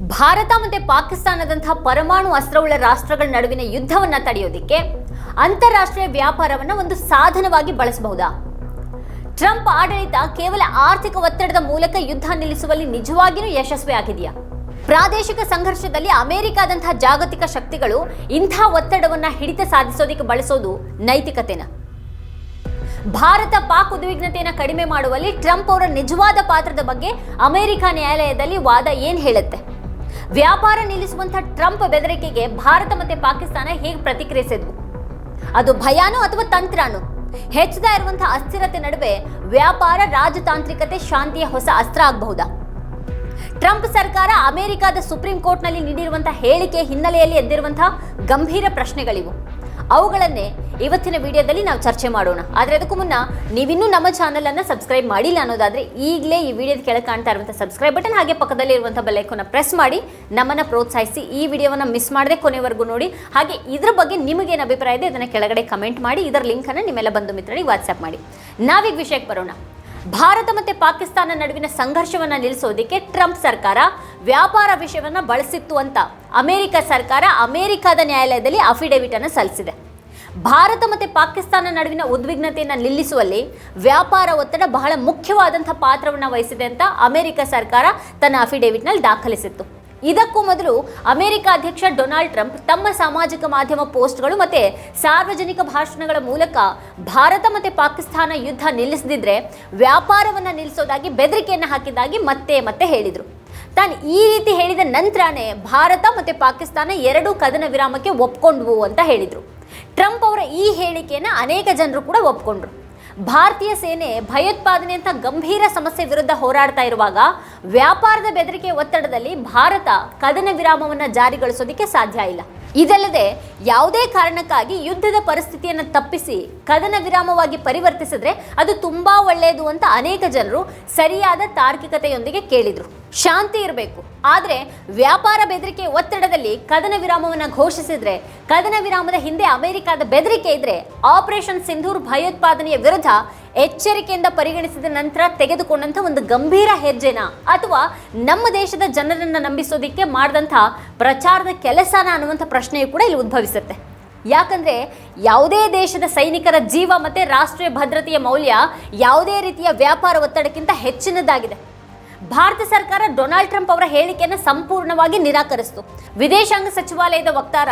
ಭಾರತ ಮತ್ತೆ ಪಾಕಿಸ್ತಾನದಂತಹ ಪರಮಾಣು ಅಸ್ತ್ರವುಳ್ಳ ರಾಷ್ಟ್ರಗಳ ನಡುವಿನ ಯುದ್ಧವನ್ನ ತಡೆಯೋದಿಕ್ಕೆ ಅಂತಾರಾಷ್ಟ್ರೀಯ ವ್ಯಾಪಾರವನ್ನ ಒಂದು ಸಾಧನವಾಗಿ ಬಳಸಬಹುದಾ? ಟ್ರಂಪ್ ಆಡಳಿತ ಕೇವಲ ಆರ್ಥಿಕ ಒತ್ತಡದ ಮೂಲಕ ಯುದ್ಧ ನಿಲ್ಲಿಸುವಲ್ಲಿ ನಿಜವಾಗಿಯೂ ಯಶಸ್ವಿಯಾಗಿದೆಯಾ ಪ್ರಾದೇಶಿಕ ಸಂಘರ್ಷದಲ್ಲಿ ಅಮೆರಿಕಾದಂತಹ ಜಾಗತಿಕ ಶಕ್ತಿಗಳು ಇಂಥ ಒತ್ತಡವನ್ನ ಹಿಡಿತ ಸಾಧಿಸೋದಿಕ್ಕೆ ಬಳಸೋದು ನೈತಿಕತೆನ? ಭಾರತ ಪಾಕ್ ಉದ್ವಿಗ್ನತೆಯನ್ನು ಕಡಿಮೆ ಮಾಡುವಲ್ಲಿ ಟ್ರಂಪ್ ಅವರ ನಿಜವಾದ ಪಾತ್ರದ ಬಗ್ಗೆ ಅಮೆರಿಕ ನ್ಯಾಯಾಲಯದಲ್ಲಿ ವಾದ ಏನ್ ಹೇಳುತ್ತೆ? ವ್ಯಾಪಾರ ನಿಲ್ಲಿಸುವಂತಹ ಟ್ರಂಪ್ ಬೆದರಿಕೆಗೆ ಭಾರತ ಮತ್ತೆ ಪಾಕಿಸ್ತಾನ ಹೇಗೆ ಪ್ರತಿಕ್ರಿಯಿಸಿದ್ವು? ಅದು ಭಯಾನೋ ಅಥವಾ ತಂತ್ರಾನು? ಹೆಚ್ಚುತ್ತಾ ಇರುವಂತಹ ಅಸ್ಥಿರತೆ ನಡುವೆ ವ್ಯಾಪಾರ ರಾಜತಾಂತ್ರಿಕತೆ ಶಾಂತಿಯ ಹೊಸ ಅಸ್ತ್ರ ಆಗಬಹುದಾ? ಟ್ರಂಪ್ ಸರ್ಕಾರ ಅಮೆರಿಕದ ಸುಪ್ರೀಂ ಕೋರ್ಟ್ನಲ್ಲಿ ನೀಡಿರುವಂತಹ ಹೇಳಿಕೆ ಹಿನ್ನೆಲೆಯಲ್ಲಿ ಎದ್ದಿರುವಂತಹ ಗಂಭೀರ ಪ್ರಶ್ನೆಗಳಿವು. ಅವುಗಳನ್ನೇ ಇವತ್ತಿನ ವಿಡಿಯೋದಲ್ಲಿ ನಾವು ಚರ್ಚೆ ಮಾಡೋಣ. ಆದರೆ ಅದಕ್ಕೂ ಮುನ್ನ ನೀವಿನ್ನೂ ನಮ್ಮ ಚಾನಲನ್ನು ಸಬ್ಸ್ಕ್ರೈಬ್ ಮಾಡಿಲ್ಲ ಅನ್ನೋದಾದರೆ ಈಗಲೇ ಈ ವಿಡಿಯೋದ ಕೆಳಗೆ ಕಾಣ್ತಾ ಇರುವಂಥ ಸಬ್ಸ್ಕ್ರೈಬ್ ಬಟನ್ ಹಾಗೆ ಪಕ್ಕದಲ್ಲಿ ಇರುವಂಥ ಬೆಲ್ಲೈಕೋನ ಪ್ರೆಸ್ ಮಾಡಿ ನಮ್ಮನ್ನು ಪ್ರೋತ್ಸಾಹಿಸಿ ಈ ವಿಡಿಯೋವನ್ನು ಮಿಸ್ ಮಾಡದೆ ಕೊನೆವರೆಗೂ ನೋಡಿ. ಹಾಗೆ ಇದರ ಬಗ್ಗೆ ನಿಮಗೇನು ಅಭಿಪ್ರಾಯ ಇದೆ ಇದನ್ನು ಕೆಳಗಡೆ ಕಮೆಂಟ್ ಮಾಡಿ. ಇದರ ಲಿಂಕನ್ನು ನಿಮ್ಮೆಲ್ಲ ಬಂಧು ಮಿತ್ರರಿಗೆ ವಾಟ್ಸಪ್ ಮಾಡಿ. ನಾವೀಗ ವಿಷಯಕ್ಕೆ ಬರೋಣ. ಭಾರತ ಮತ್ತು ಪಾಕಿಸ್ತಾನ ನಡುವಿನ ಸಂಘರ್ಷವನ್ನ ನಿಲ್ಲಿಸೋದಕ್ಕೆ ಟ್ರಂಪ್ ಸರ್ಕಾರ ವ್ಯಾಪಾರ ವಿಷಯವನ್ನ ಬಳಸಿತ್ತು ಅಂತ ಅಮೆರಿಕ ಸರ್ಕಾರ ಅಮೆರಿಕದ ನ್ಯಾಯಾಲಯದಲ್ಲಿ ಅಫಿಡೇವಿಟ್ ಅನ್ನು ಸಲ್ಲಿಸಿದೆ. ಭಾರತ ಮತ್ತು ಪಾಕಿಸ್ತಾನ ನಡುವಿನ ಉದ್ವಿಗ್ನತೆಯನ್ನು ನಿಲ್ಲಿಸುವಲ್ಲಿ ವ್ಯಾಪಾರ ಒತ್ತಡ ಬಹಳ ಮುಖ್ಯವಾದಂಥ ಪಾತ್ರವನ್ನು ವಹಿಸಿದೆ ಅಂತ ಅಮೆರಿಕ ಸರ್ಕಾರ ತನ್ನ ಅಫಿಡೇವಿಟ್ನಲ್ಲಿ ದಾಖಲಿಸಿತ್ತು. ಇದಕ್ಕೂ ಮೊದಲು ಅಮೆರಿಕ ಅಧ್ಯಕ್ಷ ಡೊನಾಲ್ಡ್ ಟ್ರಂಪ್ ತಮ್ಮ ಸಾಮಾಜಿಕ ಮಾಧ್ಯಮ ಪೋಸ್ಟ್ಗಳು ಮತ್ತೆ ಸಾರ್ವಜನಿಕ ಭಾಷಣಗಳ ಮೂಲಕ ಭಾರತ ಮತ್ತೆ ಪಾಕಿಸ್ತಾನ ಯುದ್ಧ ನಿಲ್ಲಿಸದಿದ್ರೆ ವ್ಯಾಪಾರವನ್ನು ನಿಲ್ಲಿಸೋದಾಗಿ ಬೆದರಿಕೆಯನ್ನು ಹಾಕಿದ್ದಾಗಿ ಮತ್ತೆ ಮತ್ತೆ ಹೇಳಿದರು. ತಾನು ಈ ರೀತಿ ಹೇಳಿದ ನಂತರನೇ ಭಾರತ ಮತ್ತೆ ಪಾಕಿಸ್ತಾನ ಎರಡೂ ಕದನ ವಿರಾಮಕ್ಕೆ ಒಪ್ಕೊಂಡ್ವು ಅಂತ ಹೇಳಿದರು. ಟ್ರಂಪ್ ಅವರ ಈ ಹೇಳಿಕೆಯನ್ನು ಅನೇಕ ಜನರು ಕೂಡ ಒಪ್ಕೊಂಡ್ರು. ಭಾರತೀಯ ಸೇನೆ ಭಯೋತ್ಪಾದನೆ ಅಂತ ಗಂಭೀರ ಸಮಸ್ಯೆ ವಿರುದ್ಧ ಹೋರಾಡ್ತಾ ಇರುವಾಗ ವ್ಯಾಪಾರದ ಬೆದರಿಕೆ ಒತ್ತಡದಲ್ಲಿ ಭಾರತ ಕದನ ವಿರಾಮವನ್ನು ಜಾರಿಗೊಳಿಸೋದಕ್ಕೆ ಸಾಧ್ಯ ಇಲ್ಲ. ಇದಲ್ಲದೆ ಯಾವುದೇ ಕಾರಣಕ್ಕಾಗಿ ಯುದ್ಧದ ಪರಿಸ್ಥಿತಿಯನ್ನು ತಪ್ಪಿಸಿ ಕದನ ವಿರಾಮವಾಗಿ ಪರಿವರ್ತಿಸಿದ್ರೆ ಅದು ತುಂಬಾ ಒಳ್ಳೆಯದು ಅಂತ ಅನೇಕ ಜನರು ಸರಿಯಾದ ತಾರ್ಕಿಕತೆಯೊಂದಿಗೆ ಕೇಳಿದರು. ಶಾಂತಿ ಇರಬೇಕು. ಆದರೆ ವ್ಯಾಪಾರ ಬೆದರಿಕೆ ಒತ್ತಡದಲ್ಲಿ ಕದನ ವಿರಾಮವನ್ನು ಘೋಷಿಸಿದರೆ, ಕದನ ವಿರಾಮದ ಹಿಂದೆ ಅಮೆರಿಕದ ಬೆದರಿಕೆ ಇದ್ರೆ ಆಪರೇಷನ್ ಸಿಂಧೂರ್ ಭಯೋತ್ಪಾದನೆಯ ವಿರುದ್ಧ ಎಚ್ಚರಿಕೆಯಿಂದ ಪರಿಗಣಿಸಿದ ನಂತರ ತೆಗೆದುಕೊಂಡಂಥ ಒಂದು ಗಂಭೀರ ಹೆಜ್ಜೆನ ಅಥವಾ ನಮ್ಮ ದೇಶದ ಜನರನ್ನ ನಂಬಿಸೋದಿಕ್ಕೆ ಮಾಡಿದಂಥ ಪ್ರಚಾರದ ಕೆಲಸನ ಅನ್ನುವಂಥ ಪ್ರಶ್ನೆಯು ಕೂಡ ಇಲ್ಲಿ ಉದ್ಭವಿಸುತ್ತೆ. ಯಾಕಂದ್ರೆ ಯಾವುದೇ ದೇಶದ ಸೈನಿಕರ ಜೀವ ಮತ್ತೆ ರಾಷ್ಟ್ರೀಯ ಭದ್ರತೆಯ ಮೌಲ್ಯ ಯಾವುದೇ ರೀತಿಯ ವ್ಯಾಪಾರ ಒತ್ತಡಕ್ಕಿಂತ ಹೆಚ್ಚಿನದಾಗಿದೆ. ಭಾರತ ಸರ್ಕಾರ ಡೊನಾಲ್ಡ್ ಟ್ರಂಪ್ ಅವರ ಹೇಳಿಕೆಯನ್ನು ಸಂಪೂರ್ಣವಾಗಿ ನಿರಾಕರಿಸಿತು. ವಿದೇಶಾಂಗ ಸಚಿವಾಲಯದ ವಕ್ತಾರ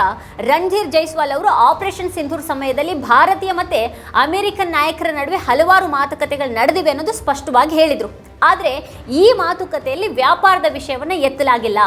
ರಣಧೀರ್ ಜೈಸ್ವಾಲ್ ಅವರು ಆಪರೇಷನ್ ಸಿಂಧೂರ್ ಸಮಯದಲ್ಲಿ ಭಾರತೀಯ ಮತ್ತೆ ಅಮೆರಿಕನ್ ನಾಯಕರ ನಡುವೆ ಹಲವಾರು ಮಾತುಕತೆಗಳು ನಡೆದಿವೆ ಅನ್ನೋದು ಸ್ಪಷ್ಟವಾಗಿ ಹೇಳಿದರು. ಆದರೆ ಈ ಮಾತುಕತೆಯಲ್ಲಿ ವ್ಯಾಪಾರದ ವಿಷಯವನ್ನು ಎತ್ತಲಾಗಿಲ್ಲ.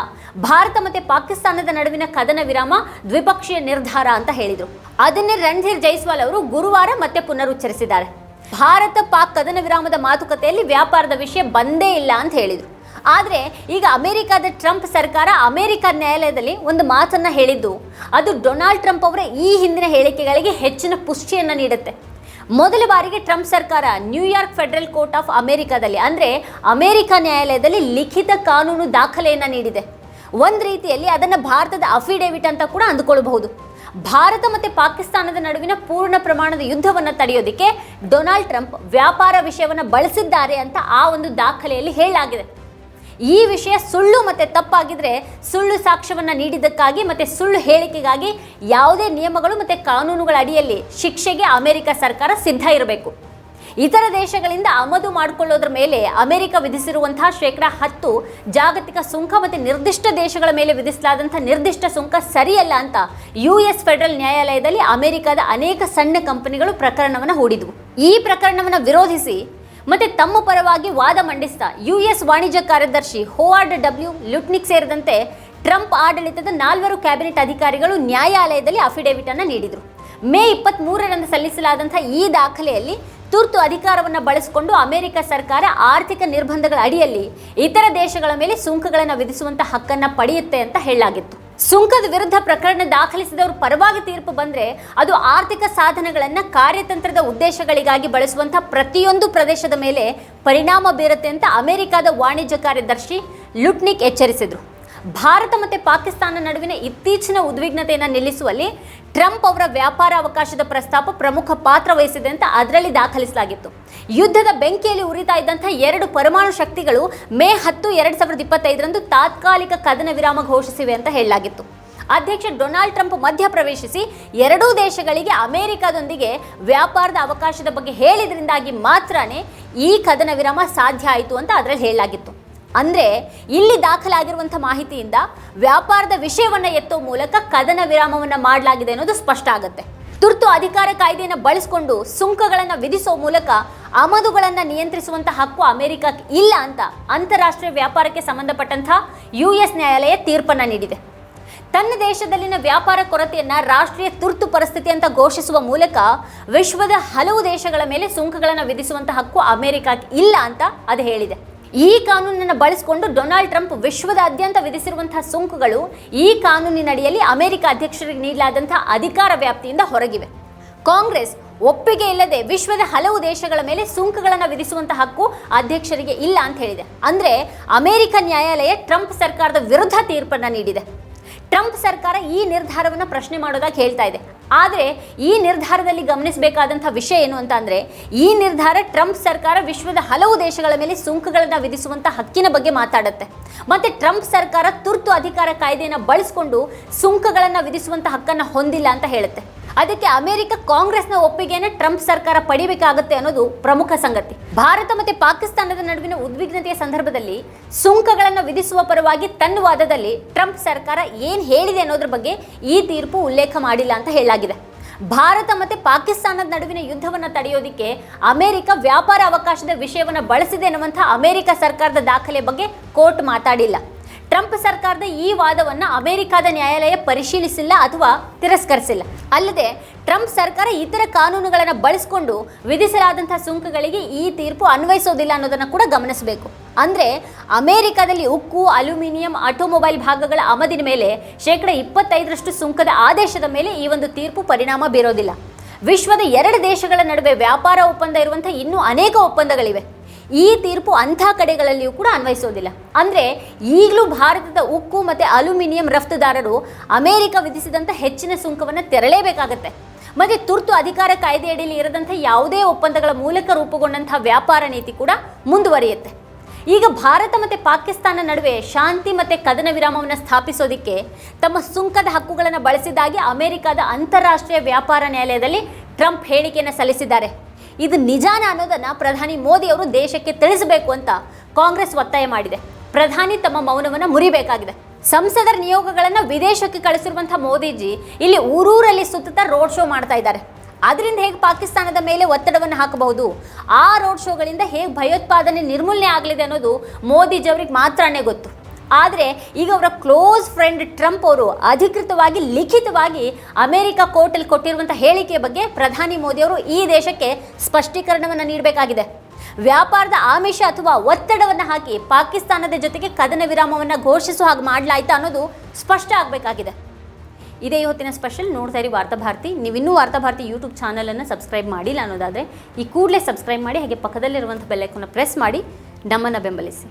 ಭಾರತ ಮತ್ತು ಪಾಕಿಸ್ತಾನದ ನಡುವಿನ ಕದನ ವಿರಾಮ ದ್ವಿಪಕ್ಷೀಯ ನಿರ್ಧಾರ ಅಂತ ಹೇಳಿದರು. ಅದನ್ನೇ ರಣಧೀರ್ ಜೈಸ್ವಾಲ್ ಅವರು ಗುರುವಾರ ಮತ್ತೆ ಪುನರುಚ್ಚರಿಸಿದ್ದಾರೆ. ಭಾರತ ಪಾಕ್ ಕದನ ವಿರಾಮದ ಮಾತುಕತೆಯಲ್ಲಿ ವ್ಯಾಪಾರದ ವಿಷಯ ಬಂದೇ ಇಲ್ಲ ಅಂತ ಹೇಳಿದರು. ಆದರೆ ಈಗ ಅಮೆರಿಕದ ಟ್ರಂಪ್ ಸರ್ಕಾರ ಅಮೆರಿಕ ನ್ಯಾಯಾಲಯದಲ್ಲಿ ಒಂದು ಮಾತನ್ನು ಹೇಳಿದ್ದು, ಅದು ಡೊನಾಲ್ಡ್ ಟ್ರಂಪ್ ಅವರ ಈ ಹಿಂದಿನ ಹೇಳಿಕೆಗಳಿಗೆ ಹೆಚ್ಚಿನ ಪುಷ್ಟಿಯನ್ನು ನೀಡುತ್ತೆ. ಮೊದಲ ಬಾರಿಗೆ ಟ್ರಂಪ್ ಸರ್ಕಾರ ನ್ಯೂಯಾರ್ಕ್ ಫೆಡರಲ್ ಕೋರ್ಟ್ ಆಫ್ ಅಮೆರಿಕಾದಲ್ಲಿ, ಅಂದರೆ ಅಮೆರಿಕ ನ್ಯಾಯಾಲಯದಲ್ಲಿ ಲಿಖಿತ ಕಾನೂನು ದಾಖಲೆಯನ್ನು ನೀಡಿದೆ. ಒಂದು ರೀತಿಯಲ್ಲಿ ಅದನ್ನು ಭಾರತದ ಅಫಿಡೇವಿಟ್ ಅಂತ ಕೂಡ ಅಂದುಕೊಳ್ಳಬಹುದು ಭಾರತ ಮತ್ತು ಪಾಕಿಸ್ತಾನದ ನಡುವಿನ ಪೂರ್ಣ ಪ್ರಮಾಣದ ಯುದ್ಧವನ್ನು ತಡೆಯೋದಕ್ಕೆ ಡೊನಾಲ್ಡ್ ಟ್ರಂಪ್ ವ್ಯಾಪಾರ ವಿಷಯವನ್ನು ಬಳಸಿದ್ದಾರೆ ಅಂತ ಆ ಒಂದು ದಾಖಲೆಯಲ್ಲಿ ಹೇಳಲಾಗಿದೆ. ಈ ವಿಷಯ ಸುಳ್ಳು ಮತ್ತೆ ತಪ್ಪಾಗಿದ್ರೆ ಸುಳ್ಳು ಸಾಕ್ಷ್ಯವನ್ನು ನೀಡಿದ್ದಕ್ಕಾಗಿ ಮತ್ತೆ ಸುಳ್ಳು ಹೇಳಿಕೆಗಾಗಿ ಯಾವುದೇ ನಿಯಮಗಳು ಮತ್ತೆ ಕಾನೂನುಗಳ ಅಡಿಯಲ್ಲಿ ಶಿಕ್ಷೆಗೆ ಅಮೆರಿಕ ಸರ್ಕಾರ ಸಿದ್ಧ ಇರಬೇಕು. ಇತರ ದೇಶಗಳಿಂದ ಆಮದು ಮಾಡಿಕೊಳ್ಳೋದ್ರ ಮೇಲೆ ಅಮೆರಿಕ ವಿಧಿಸಿರುವಂತಹ ಶೇಕಡ ಹತ್ತು ಜಾಗತಿಕ ಸುಂಕ ಮತ್ತು ನಿರ್ದಿಷ್ಟ ದೇಶಗಳ ಮೇಲೆ ವಿಧಿಸಲಾದಂಥ ನಿರ್ದಿಷ್ಟ ಸುಂಕ ಸರಿಯಲ್ಲ ಅಂತ ಯು ಎಸ್ ಫೆಡರಲ್ ನ್ಯಾಯಾಲಯದಲ್ಲಿ ಅಮೆರಿಕದ ಅನೇಕ ಸಣ್ಣ ಕಂಪನಿಗಳು ಪ್ರಕರಣವನ್ನು ಹೂಡಿದವು. ಈ ಪ್ರಕರಣವನ್ನು ವಿರೋಧಿಸಿ ಮತ್ತೆ ತಮ್ಮ ಪರವಾಗಿ ವಾದ ಮಂಡಿಸಿದ ಯು ಎಸ್ ವಾಣಿಜ್ಯ ಕಾರ್ಯದರ್ಶಿ ಹೋವಾರ್ಡ್ ಡಬ್ಲ್ಯೂ ಲುಟ್ನಿಕ್ ಸೇರಿದಂತೆ ಟ್ರಂಪ್ ಆಡಳಿತದ ನಾಲ್ವರು ಕ್ಯಾಬಿನೆಟ್ ಅಧಿಕಾರಿಗಳು ನ್ಯಾಯಾಲಯದಲ್ಲಿ ಅಫಿಡೇವಿಟ್ ಅನ್ನು ನೀಡಿದರು. ಮೇ ಇಪ್ಪತ್ತ್ ಮೂರರಂದು ಸಲ್ಲಿಸಲಾದಂಥ ಈ ದಾಖಲೆಯಲ್ಲಿ ತುರ್ತು ಅಧಿಕಾರವನ್ನು ಬಳಸಿಕೊಂಡು ಅಮೆರಿಕ ಸರ್ಕಾರ ಆರ್ಥಿಕ ನಿರ್ಬಂಧಗಳ ಅಡಿಯಲ್ಲಿ ಇತರ ದೇಶಗಳ ಮೇಲೆ ಸುಂಕಗಳನ್ನು ವಿಧಿಸುವಂತ ಹಕ್ಕನ್ನು ಪಡೆಯುತ್ತೆ ಅಂತ ಹೇಳಲಾಗಿತ್ತು. ಸುಂಕದ ವಿರುದ್ಧ ಪ್ರಕರಣ ದಾಖಲಿಸಿದವರು ಪರವಾಗಿ ತೀರ್ಪು ಬಂದರೆ ಅದು ಆರ್ಥಿಕ ಸಾಧನಗಳನ್ನು ಕಾರ್ಯತಂತ್ರದ ಉದ್ದೇಶಗಳಿಗಾಗಿ ಬಳಸುವಂಥ ಪ್ರತಿಯೊಂದು ಪ್ರದೇಶದ ಮೇಲೆ ಪರಿಣಾಮ ಬೀರುತ್ತೆ ಅಂತ ಅಮೆರಿಕದ ವಾಣಿಜ್ಯ ಕಾರ್ಯದರ್ಶಿ ಲುಟ್ನಿಕ್ ಎಚ್ಚರಿಸಿದರು. ಭಾರತ ಮತ್ತು ಪಾಕಿಸ್ತಾನ ನಡುವಿನ ಇತ್ತೀಚಿನ ಉದ್ವಿಗ್ನತೆಯನ್ನು ನಿಲ್ಲಿಸುವಲ್ಲಿ ಟ್ರಂಪ್ ಅವರ ವ್ಯಾಪಾರ ಅವಕಾಶದ ಪ್ರಸ್ತಾಪ ಪ್ರಮುಖ ಪಾತ್ರ ವಹಿಸಿದೆ ಅಂತ ಅದರಲ್ಲಿ ದಾಖಲಿಸಲಾಗಿತ್ತು. ಯುದ್ಧದ ಬೆಂಕಿಯಲ್ಲಿ ಉರಿತಾ ಇದ್ದಂಥ ಎರಡು ಪರಮಾಣು ಶಕ್ತಿಗಳು ಮೇ ಹತ್ತು ಎರಡು ಸಾವಿರದ ಇಪ್ಪತ್ತೈದರಂದು ತಾತ್ಕಾಲಿಕ ಕದನ ವಿರಾಮ ಘೋಷಿಸಿವೆ ಅಂತ ಹೇಳಲಾಗಿತ್ತು. ಅಧ್ಯಕ್ಷ ಡೊನಾಲ್ಡ್ ಟ್ರಂಪ್ ಮಧ್ಯ ಪ್ರವೇಶಿಸಿ ಎರಡೂ ದೇಶಗಳಿಗೆ ಅಮೆರಿಕದೊಂದಿಗೆ ವ್ಯಾಪಾರದ ಅವಕಾಶದ ಬಗ್ಗೆ ಹೇಳಿದ್ರಿಂದಾಗಿ ಮಾತ್ರನೇ ಈ ಕದನ ವಿರಾಮ ಸಾಧ್ಯ ಆಯಿತು ಅಂತ ಅದರಲ್ಲಿ ಹೇಳಲಾಗಿತ್ತು. ಅಂದರೆ ಇಲ್ಲಿ ದಾಖಲಾಗಿರುವಂಥ ಮಾಹಿತಿಯಿಂದ ವ್ಯಾಪಾರದ ವಿಷಯವನ್ನು ಎತ್ತುವ ಮೂಲಕ ಕದನ ವಿರಾಮವನ್ನು ಮಾಡಲಾಗಿದೆ ಅನ್ನೋದು ಸ್ಪಷ್ಟ ಆಗುತ್ತೆ. ತುರ್ತು ಅಧಿಕಾರ ಕಾಯ್ದೆಯನ್ನು ಬಳಸಿಕೊಂಡು ಸುಂಕಗಳನ್ನು ವಿಧಿಸುವ ಮೂಲಕ ಆಮದುಗಳನ್ನು ನಿಯಂತ್ರಿಸುವಂಥ ಹಕ್ಕು ಅಮೆರಿಕಕ್ಕೆ ಇಲ್ಲ ಅಂತ ಅಂತಾರಾಷ್ಟ್ರೀಯ ವ್ಯಾಪಾರಕ್ಕೆ ಸಂಬಂಧಪಟ್ಟಂಥ ಯು ಎಸ್ ನ್ಯಾಯಾಲಯ ತೀರ್ಪನ್ನು ನೀಡಿದೆ. ತನ್ನ ದೇಶದಲ್ಲಿನ ವ್ಯಾಪಾರ ಕೊರತೆಯನ್ನು ರಾಷ್ಟ್ರೀಯ ತುರ್ತು ಪರಿಸ್ಥಿತಿ ಅಂತ ಘೋಷಿಸುವ ಮೂಲಕ ವಿಶ್ವದ ಹಲವು ದೇಶಗಳ ಮೇಲೆ ಸುಂಕಗಳನ್ನು ವಿಧಿಸುವಂಥ ಹಕ್ಕು ಅಮೆರಿಕಕ್ಕೆ ಇಲ್ಲ ಅಂತ ಅದು ಹೇಳಿದೆ. ಈ ಕಾನೂನನ್ನು ಬಳಸಿಕೊಂಡು ಡೊನಾಲ್ಡ್ ಟ್ರಂಪ್ ವಿಶ್ವದಾದ್ಯಂತ ವಿಧಿಸಿರುವಂತಹ ಸುಂಕಗಳು ಈ ಕಾನೂನಿನಡಿಯಲ್ಲಿ ಅಮೆರಿಕ ಅಧ್ಯಕ್ಷರಿಗೆ ನೀಡಲಾದಂತಹ ಅಧಿಕಾರ ವ್ಯಾಪ್ತಿಯಿಂದ ಹೊರಗಿವೆ. ಕಾಂಗ್ರೆಸ್ ಒಪ್ಪಿಗೆ ಇಲ್ಲದೆ ವಿಶ್ವದ ಹಲವು ದೇಶಗಳ ಮೇಲೆ ಸುಂಕಗಳನ್ನು ವಿಧಿಸುವಂತಹ ಹಕ್ಕು ಅಧ್ಯಕ್ಷರಿಗೆ ಇಲ್ಲ ಅಂತ ಹೇಳಿದೆ. ಅಂದರೆ ಅಮೆರಿಕ ನ್ಯಾಯಾಲಯ ಟ್ರಂಪ್ ಸರ್ಕಾರದ ವಿರುದ್ಧ ತೀರ್ಪನ್ನು ನೀಡಿದೆ. ಟ್ರಂಪ್ ಸರ್ಕಾರ ಈ ನಿರ್ಧಾರವನ್ನು ಪ್ರಶ್ನೆ ಮಾಡೋದಾಗಿ ಹೇಳ್ತಾ ಇದೆ. ಆದರೆ ಈ ನಿರ್ಧಾರದಲ್ಲಿ ಗಮನಿಸಬೇಕಾದಂಥ ವಿಷಯ ಏನು ಅಂತ ಅಂದರೆ, ಈ ನಿರ್ಧಾರ ಟ್ರಂಪ್ ಸರ್ಕಾರ ವಿಶ್ವದ ಹಲವು ದೇಶಗಳ ಮೇಲೆ ಸುಂಕಗಳನ್ನು ವಿಧಿಸುವಂಥ ಹಕ್ಕಿನ ಬಗ್ಗೆ ಮಾತಾಡುತ್ತೆ. ಮತ್ತು ಟ್ರಂಪ್ ಸರ್ಕಾರ ತುರ್ತು ಅಧಿಕಾರ ಕಾಯ್ದೆಯನ್ನು ಬಳಸ್ಕೊಂಡು ಸುಂಕಗಳನ್ನು ವಿಧಿಸುವಂಥ ಹಕ್ಕನ್ನು ಹೊಂದಿಲ್ಲ ಅಂತ ಹೇಳುತ್ತೆ. ಅದಕ್ಕೆ ಅಮೆರಿಕ ಕಾಂಗ್ರೆಸ್ನ ಒಪ್ಪಿಗೆಯನ್ನು ಟ್ರಂಪ್ ಸರ್ಕಾರ ಪಡಿಬೇಕಾಗುತ್ತೆ ಅನ್ನೋದು ಪ್ರಮುಖ ಸಂಗತಿ. ಭಾರತ ಮತ್ತು ಪಾಕಿಸ್ತಾನದ ನಡುವಿನ ಉದ್ವಿಗ್ನತೆಯ ಸಂದರ್ಭದಲ್ಲಿ ಸುಂಕಗಳನ್ನು ವಿಧಿಸುವ ಪರವಾಗಿ ತನ್ನ ವಾದದಲ್ಲಿ ಟ್ರಂಪ್ ಸರ್ಕಾರ ಏನು ಹೇಳಿದೆ ಅನ್ನೋದ್ರ ಬಗ್ಗೆ ಈ ತೀರ್ಪು ಉಲ್ಲೇಖ ಮಾಡಿಲ್ಲ ಅಂತ ಹೇಳಲಾಗಿದೆ. ಭಾರತ ಮತ್ತು ಪಾಕಿಸ್ತಾನದ ನಡುವಿನ ಯುದ್ಧವನ್ನು ತಡೆಯೋದಿಕ್ಕೆ ಅಮೆರಿಕ ವ್ಯಾಪಾರ ಅವಕಾಶದ ವಿಷಯವನ್ನು ಬಳಸಿದೆ ಎನ್ನುವಂಥ ಅಮೆರಿಕ ಸರ್ಕಾರದ ದಾಖಲೆ ಬಗ್ಗೆ ಕೋರ್ಟ್ ಮಾತಾಡಿಲ್ಲ. ಟ್ರಂಪ್ ಸರ್ಕಾರದ ಈ ವಾದವನ್ನು ಅಮೆರಿಕದ ನ್ಯಾಯಾಲಯ ಪರಿಶೀಲಿಸಿಲ್ಲ ಅಥವಾ ತಿರಸ್ಕರಿಸಿಲ್ಲ. ಅಲ್ಲದೆ ಟ್ರಂಪ್ ಸರ್ಕಾರ ಇತರ ಕಾನೂನುಗಳನ್ನು ಬಳಸಿಕೊಂಡು ವಿಧಿಸಲಾದಂತಹ ಸುಂಕಗಳಿಗೆ ಈ ತೀರ್ಪು ಅನ್ವಯಿಸೋದಿಲ್ಲ ಅನ್ನೋದನ್ನು ಕೂಡ ಗಮನಿಸಬೇಕು. ಅಂದರೆ ಅಮೆರಿಕದಲ್ಲಿ ಉಕ್ಕು, ಅಲ್ಯೂಮಿನಿಯಂ, ಆಟೋಮೊಬೈಲ್ ಭಾಗಗಳ ಆಮದಿನ ಮೇಲೆ ಶೇಕಡ ಇಪ್ಪತ್ತೈದರಷ್ಟು ಸುಂಕದ ಆದೇಶದ ಮೇಲೆ ಈ ಒಂದು ತೀರ್ಪು ಪರಿಣಾಮ ಬೀರೋದಿಲ್ಲ. ವಿಶ್ವದ ಎರಡು ದೇಶಗಳ ನಡುವೆ ವ್ಯಾಪಾರ ಒಪ್ಪಂದ ಇರುವಂಥ ಇನ್ನೂ ಅನೇಕ ಒಪ್ಪಂದಗಳಿವೆ. ಈ ತೀರ್ಪು ಅಂಥ ಕಡೆಗಳಲ್ಲಿಯೂ ಕೂಡ ಅನ್ವಯಿಸೋದಿಲ್ಲ. ಅಂದರೆ ಈಗಲೂ ಭಾರತದ ಉಕ್ಕು ಮತ್ತು ಅಲ್ಯೂಮಿನಿಯಂ ರಫ್ತುದಾರರು ಅಮೆರಿಕ ವಿಧಿಸಿದಂಥ ಹೆಚ್ಚಿನ ಸುಂಕವನ್ನು ತೆರಳೇಬೇಕಾಗತ್ತೆ. ಮತ್ತು ತುರ್ತು ಅಧಿಕಾರ ಕಾಯ್ದೆಯಡಿಯಲ್ಲಿ ಇರದಂಥ ಯಾವುದೇ ಒಪ್ಪಂದಗಳ ಮೂಲಕ ರೂಪುಗೊಂಡಂಥ ವ್ಯಾಪಾರ ನೀತಿ ಕೂಡ ಮುಂದುವರಿಯುತ್ತೆ. ಈಗ ಭಾರತ ಮತ್ತು ಪಾಕಿಸ್ತಾನ ನಡುವೆ ಶಾಂತಿ ಮತ್ತು ಕದನ ವಿರಾಮವನ್ನು ಸ್ಥಾಪಿಸೋದಕ್ಕೆ ತಮ್ಮ ಸುಂಕದ ಹಕ್ಕುಗಳನ್ನು ಬಳಸಿದಾಗಿ ಅಮೆರಿಕದ ಅಂತಾರಾಷ್ಟ್ರೀಯ ವ್ಯಾಪಾರ ನ್ಯಾಯಾಲಯದಲ್ಲಿ ಟ್ರಂಪ್ ಹೇಳಿಕೆಯನ್ನು ಸಲ್ಲಿಸಿದ್ದಾರೆ. ಇದು ನಿಜಾನ ಅನ್ನೋದನ್ನು ಪ್ರಧಾನಿ ಮೋದಿ ಅವರು ದೇಶಕ್ಕೆ ತಿಳಿಸಬೇಕು ಅಂತ ಕಾಂಗ್ರೆಸ್ ಒತ್ತಾಯ ಮಾಡಿದೆ. ಪ್ರಧಾನಿ ತಮ್ಮ ಮೌನವನ್ನು ಮುರಿಬೇಕಾಗಿದೆ. ಸಂಸದರ ನಿಯೋಗಗಳನ್ನು ವಿದೇಶಕ್ಕೆ ಕಳಿಸಿರುವಂಥ ಮೋದಿಜಿ ಇಲ್ಲಿ ಊರೂರಲ್ಲಿ ಸುತ್ತುತ್ತಾ ರೋಡ್ ಶೋ ಮಾಡ್ತಾ ಇದ್ದಾರೆ. ಅದರಿಂದ ಹೇಗೆ ಪಾಕಿಸ್ತಾನದ ಮೇಲೆ ಒತ್ತಡವನ್ನು ಹಾಕಬಹುದು? ಆ ರೋಡ್ ಶೋಗಳಿಂದ ಹೇಗೆ ಭಯೋತ್ಪಾದನೆ ನಿರ್ಮೂಲನೆ ಆಗಲಿದೆ ಅನ್ನೋದು ಮೋದಿಜಿ ಅವ್ರಿಗೆ ಮಾತ್ರನೇ ಗೊತ್ತು. ಆದರೆ ಈಗ ಅವರ ಕ್ಲೋಸ್ ಫ್ರೆಂಡ್ ಟ್ರಂಪ್ ಅವರು ಅಧಿಕೃತವಾಗಿ, ಲಿಖಿತವಾಗಿ ಅಮೆರಿಕ ಕೋರ್ಟಲ್ಲಿ ಕೊಟ್ಟಿರುವಂಥ ಹೇಳಿಕೆಯ ಬಗ್ಗೆ ಪ್ರಧಾನಿ ಮೋದಿಯವರು ಈ ದೇಶಕ್ಕೆ ಸ್ಪಷ್ಟೀಕರಣವನ್ನು ನೀಡಬೇಕಾಗಿದೆ. ವ್ಯಾಪಾರದ ಆಮಿಷ ಅಥವಾ ಒತ್ತಡವನ್ನು ಹಾಕಿ ಪಾಕಿಸ್ತಾನದ ಜೊತೆಗೆ ಕದನ ವಿರಾಮವನ್ನು ಘೋಷಿಸುವ ಹಾಗೆ ಮಾಡಲಾಯಿತು ಅನ್ನೋದು ಸ್ಪಷ್ಟ ಆಗಬೇಕಾಗಿದೆ. ಇದೇ ಇವತ್ತಿನ ಸ್ಪೆಷಲ್ ನೋಡ್ತಾ ಇರಿ ವಾರ್ತಾಭಾರತಿ ನೀವಿನ್ನೂ ವಾರ್ತಾಭಾರತಿ ಯೂಟ್ಯೂಬ್ ಚಾನಲನ್ನು ಸಬ್ಸ್ಕ್ರೈಬ್ ಮಾಡಿಲ್ಲ ಅನ್ನೋದಾದರೆ ಈ ಕೂಡಲೇ ಸಬ್ಸ್ಕ್ರೈಬ್ ಮಾಡಿ, ಹಾಗೆ ಪಕ್ಕದಲ್ಲಿರುವಂಥ ಬೆಲ್ಲೈಕನ್ನು ಪ್ರೆಸ್ ಮಾಡಿ, ನಮ್ಮನ್ನು ಬೆಂಬಲಿಸಿ.